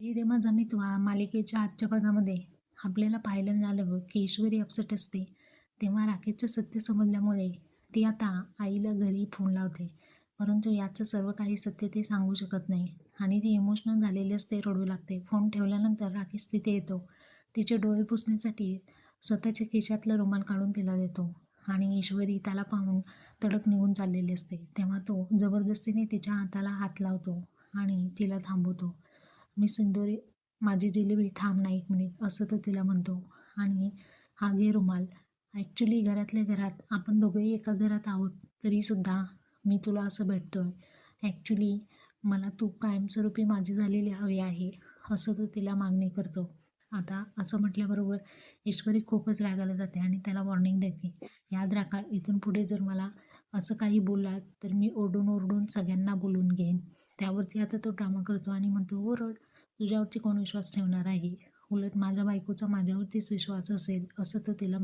हे दे माझा मितवा मालिकेच्या आजच्या भागामध्ये आपल्याला पाहायला मिळालं हो, की ईश्वरी अपसेट असते. तेव्हा राकेशचं सत्य समजल्यामुळे ती आता आईला घरी फोन लावते. परंतु याचं सर्व काही सत्य ते सांगू शकत नाही. आणि ती इमोशनल झालेली असते रडू लागते. फोन ठेवल्यानंतर राकेश तिथे येतो. तिचे डोळे पुसण्यासाठी स्वतःच्या खिशातलं रुमाल काढून तिला देतो. आणि ईश्वरी त्याला पाहून तडक निघून चाललेली असते. तेव्हा तो जबरदस्तीने तिच्या हाताला हात लावतो आणि तिला थांबवतो. मी सिंदोरी माझी डिलिव्हरी थांब ना एक मिनिट असं तो तिला म्हणतो. आणि हा घे रुमाल ॲक्च्युली घरातल्या घरात आपण दोघंही एका घरात आहोत तरीसुद्धा मी तुला असं भेटतो आहे ॲक्च्युली मला तू कायमस्वरूपी माझी झालेली हवी आहे असं तो तिला मागणी करतो. आता असं म्हटल्याबरोबर ईश्वरी खूपच रागायला जाते आणि त्याला वॉर्निंग देते. याद राखा इथून पुढे जर मला असं काही बोललात तर मी ओरडून ओरडून सगळ्यांना बोलून घेईन. त्यावरती आता तो ड्रामा करतो आणि म्हणतो हो रड तुझ्यावरती कोण विश्वास ठेवणार आहे? उलट माझ्या बायकोचा माझ्यावरतीच विश्वास असेल. असं तो तिला